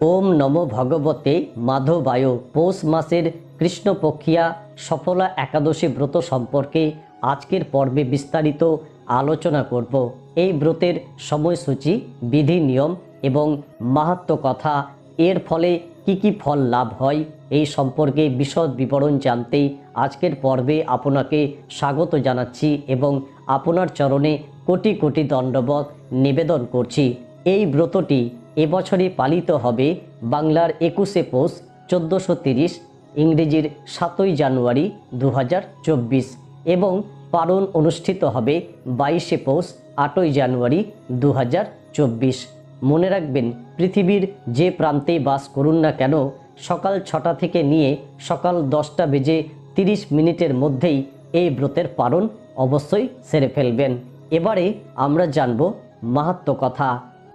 ওম নম ভগবতে মাধবায়। পৌষ মাসের কৃষ্ণপক্ষিয়া সফলা একাদশী ব্রত সম্পর্কে আজকের পর্বে বিস্তারিত আলোচনা করব। এই ব্রতের সময়সূচি, বিধি নিয়ম এবং মাহাত্ম কথা, এর ফলে কি কি ফল লাভ হয়, এই সম্পর্কে বিশদ বিবরণ জানতে আজকের পর্বে আপনাকে স্বাগত জানাচ্ছি এবং আপনার চরণে কোটি কোটি দণ্ডবত নিবেদন করছি। এই ব্রতটি এবছরে পালিত হবে বাংলার একুশে পৌষ, চোদ্দোশো তিরিশ, ইংরেজির সাতই জানুয়ারি দু হাজার চব্বিশ এবং পালন অনুষ্ঠিত হবে বাইশে পৌষ, আটই জানুয়ারি দু হাজার চব্বিশ। মনে রাখবেন, পৃথিবীর যে প্রান্তে বাস করুন না কেন, সকাল ছটা থেকে নিয়ে সকাল দশটা বেজে তিরিশ মিনিটের মধ্যেই এই ব্রতের পালন অবশ্যই সেরে ফেলবেন। এবারে আমরা জানব মাহাত্ম কথা।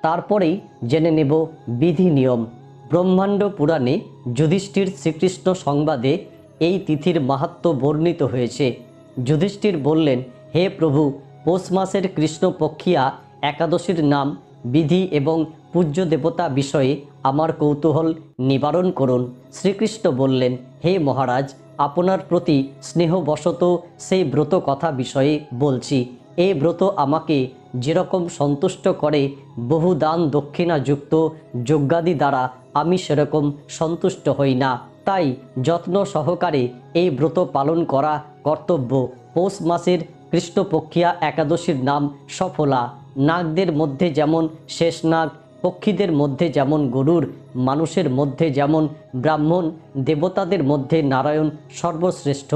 তারপরেই জেনে নেব বিধি নিয়ম। ব্রহ্মাণ্ড পুরাণে যুধিষ্ঠির শ্রীকৃষ্ণ সংবাদে এই তিথির মাহাত্ম বর্ণিত হয়েছে। যুধিষ্ঠির বললেন, হে প্রভু, পৌষ মাসের কৃষ্ণপক্ষিয়া একাদশীর নাম বিধি এবং পূজ্য দেবতা বিষয়ে আমার কৌতূহল নিবারণ করুন। শ্রীকৃষ্ণ বললেন, হে মহারাজ, আপনার প্রতি স্নেহবশত সেই ব্রত কথা বিষয়ে বলছি। এই ব্রত আমাকে যেরকম সন্তুষ্ট করে বহু দান দক্ষিণাযুক্ত যজ্ঞাদি দ্বারা, আমি সেরকম সন্তুষ্ট হই না। তাই যত্ন সহকারে এই ব্রত পালন করা কর্তব্য। পৌষ মাসের কৃষ্ণপক্ষিয়া একাদশীর নাম সফলা। নাগদের মধ্যে যেমন শেষ নাগ, পক্ষীদের মধ্যে যেমন গরুর, মানুষের মধ্যে যেমন ব্রাহ্মণ, দেবতাদের মধ্যে নারায়ণ সর্বশ্রেষ্ঠ।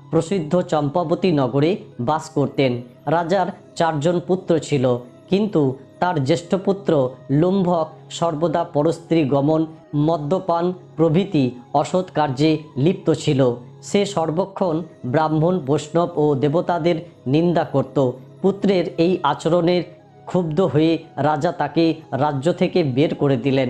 প্রসিদ্ধ চম্পাবতী নগরে বাস করতেন। রাজার চারজন পুত্র ছিল, কিন্তু তার জ্যেষ্ঠ পুত্র লুম্ভক সর্বদা পরস্ত্রী গমন, মদ্যপান প্রভৃতি অসৎ কার্যে লিপ্ত ছিল। সে সর্বক্ষণ ব্রাহ্মণ, বৈষ্ণব ও দেবতাদের নিন্দা করত। পুত্রের এই আচরণের ক্ষুব্ধ হয়ে রাজা তাকে রাজ্য থেকে বের করে দিলেন।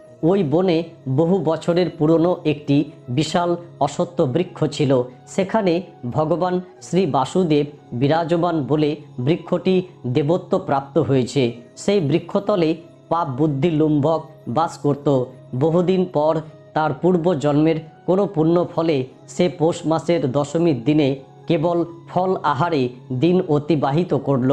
ওই বনে বহু বছরের পুরনো একটি বিশাল অসত্য বৃক্ষ ছিল। সেখানে ভগবান শ্রী বাসুদেব বিরাজমান বলে বৃক্ষটি দেবত্ব প্রাপ্ত হয়েছে। সেই বৃক্ষতলে পাপ বুদ্ধি লুম্ভক বাস করত। বহুদিন পর তার পূর্ব জন্মের কোনো পুণ্য ফলে সে পৌষ মাসের দশমীর দিনে কেবল ফল আহারে দিন অতিবাহিত করল।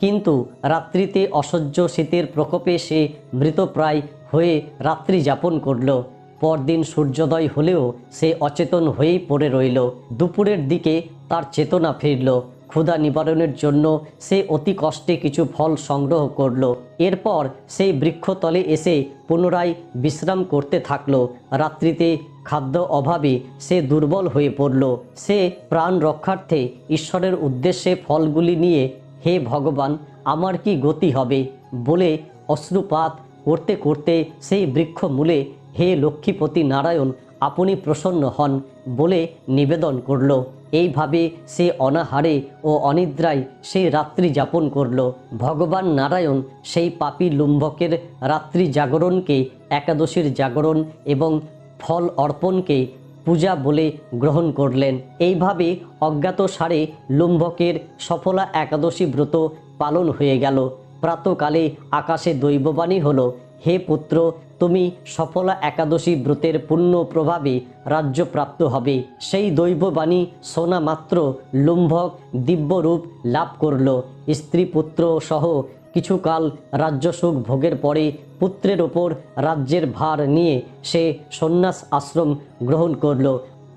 কিন্তু রাত্রিতে অসহ্য শীতের প্রকোপে সে মৃতপ্রায় হয়ে রাত্রি যাপন করল। পরদিন সূর্যোদয় হলেও সে অচেতন হয়েই পড়ে রইল। দুপুরের দিকে তার চেতনা ফিরল। ক্ষুধা নিবারণের জন্য সে অতি কষ্টে কিছু ফল সংগ্রহ করল। এরপর সেই বৃক্ষতলে এসে পুনরায় বিশ্রাম করতে থাকল। রাত্রিতে খাদ্য অভাবে সে দুর্বল হয়ে পড়ল। সে প্রাণ রক্ষার্থে ঈশ্বরের উদ্দেশ্যে ফলগুলি নিয়ে, হে ভগবান, আমার কি গতি হবে? বলে অশ্রুপাত করতে করতে সেই বৃক্ষ মূলে হে লক্ষ্মীপতি নারায়ণ, আপনি প্রসন্ন হন বলে নিবেদন করল। এইভাবে সে অনাহারে ও অনিদ্রায় সেই রাত্রি যাপন করল। ভগবান নারায়ণ সেই পাপী লুম্ভকের রাত্রি জাগরণকে, একাদশীর জাগরণ এবং ফল অর্পণকে পূজা বলে গ্রহণ করলেন। এইভাবে অজ্ঞাত সারে লুম্ভকের সফলা একাদশী ব্রত পালন হয়ে গেল। প্রাতকালে আকাশে দৈববাণী হলো, হে পুত্র, তুমি সফলা একাদশী ব্রতের পুণ্য প্রভাবে রাজ্যপ্রাপ্ত হবে। সেই দৈববাণী শোনা মাত্র লুম্ভক দিব্যরূপ লাভ করল। স্ত্রী পুত্র সহ কিছুকাল রাজ্যসুখ ভোগের পরে পুত্রের ওপর রাজ্যের ভার নিয়ে সে সন্ন্যাস আশ্রম গ্রহণ করল।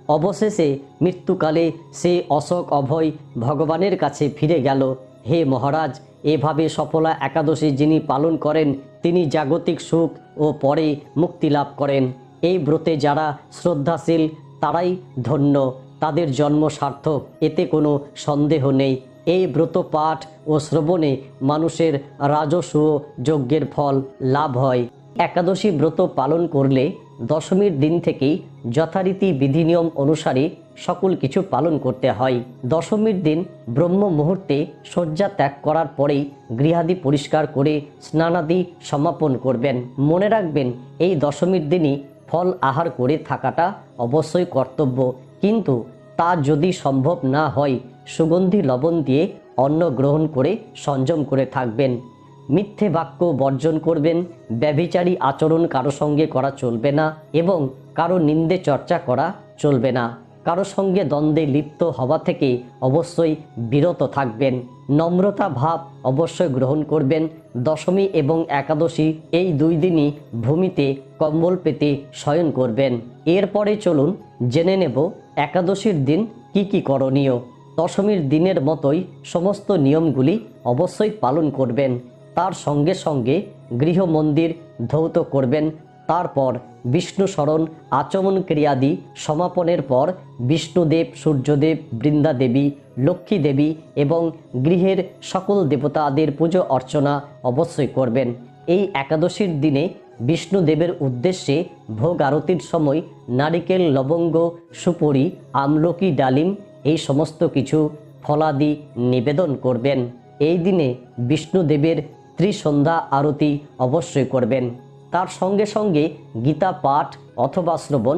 অবশেষে মৃত্যুকালে সে অশোক অভয় ভগবানের কাছে ফিরে গেল। হে মহারাজ এভাবে সফলা একাদশী যিনি পালন করেন, তিনি জাগতিক সুখ ও পরে মুক্তি লাভ করেন। এই ব্রতে যারা শ্রদ্ধাশীল, তারাই ধন্য। তাদের জন্ম সার্থক, এতে কোনো সন্দেহ নেই। এই ব্রত পাঠ ও শ্রবণে মানুষের রাজস্ব যজ্ঞের ফল লাভ হয়। একাদশী ব্রত পালন করলে দশমীর দিন থেকেই যথারীতি বিধিনিয়ম অনুসারে সকল কিছু পালন করতে হয়। দশমীর দিন ব্রহ্ম মুহূর্তে শয্যা ত্যাগ করার পরেই গৃহাদি পরিষ্কার করে স্নানাদি সমাপন করবেন। মনে রাখবেন, এই দশমীর দিনই ফল আহার করে থাকাটা অবশ্যই কর্তব্য। কিন্তু তা যদি সম্ভব না হয়, সুগন্ধি লবণ দিয়ে অন্ন গ্রহণ করে সংযম করে থাকবেন। মিথ্যে বাক্য বর্জন করবেন, ব্যভিচারী আচরণ কারও সঙ্গে করা চলবে না এবং কারও নিন্দে চর্চা করা চলবে না। কারও সঙ্গে দ্বন্দ্বে লিপ্ত হওয়া থেকে অবশ্যই বিরত থাকবেন। নম্রতা ভাব অবশ্যই গ্রহণ করবেন। দশমী এবং একাদশী এই দুই দিনই ভূমিতে কম্বল পেতে শয়ন করবেন। এরপরে চলুন জেনে নেব একাদশীর দিন কি কি করণীয়। দশমীর দিনের মতোই সমস্ত নিয়মগুলি অবশ্যই পালন করবেন। তার সঙ্গে সঙ্গে গৃহ মন্দির ধৌত করবেন। তারপর বিষ্ণু স্মরণ আচমন ক্রিয়াদি সমাপনের পর বিষ্ণুদেব, সূর্যদেব বৃন্দা দেবী লক্ষ্মী দেবী এবং গৃহের সকল দেবতাদের পুজো অর্চনা অবশ্যই করবেন। এই একাদশীর দিনে বিষ্ণুদেবের উদ্দেশ্যে ভোগ আরতির সময় নারিকেল, লবঙ্গ, সুপুরি, আমলকি, ডালিম এই সমস্ত কিছু ফলাদি নিবেদন করবেন। এই দিনে বিষ্ণুদেবের ত্রিসন্ধ্যা আরতি অবশ্যই করবেন। তার সঙ্গে সঙ্গে গীতা পাঠ অথবা শ্রবণ,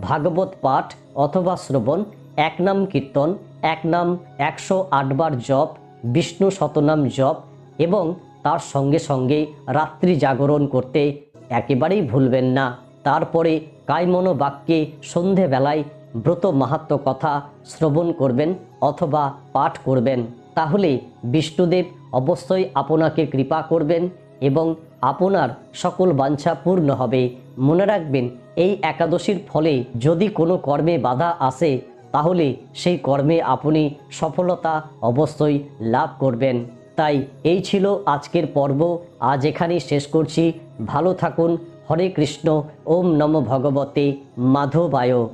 ভাগবত পাঠ অথবা শ্রবণ, এক নাম কীর্তন, এক নাম একশো আটবার জপ, বিষ্ণু শতনাম জপ এবং তার সঙ্গে সঙ্গে রাত্রি জাগরণ করতে একেবারেই ভুলবেন না। তারপরে কায়মনো বাক্যে সন্ধেবেলায় ব্রত মাহাত্ম কথা শ্রবণ করবেন অথবা পাঠ করবেন। তাহলে বিষ্ণুদেব অবশ্যই আপনাকে কৃপা করবেন এবং আপনার সকল বাঞ্ছা পূর্ণ হবে। মনে রাখবেন, এই একাদশীর ফলে যদি কোনো কর্মে বাধা আসে, তাহলে সেই কর্মে আপনি সফলতা অবশ্যই লাভ করবেন। তাই এই ছিল আজকের পর্ব। আজ এখানেই শেষ করছি। ভালো থাকুন। হরে কৃষ্ণ। ওম নম ভগবতে মাধবায়।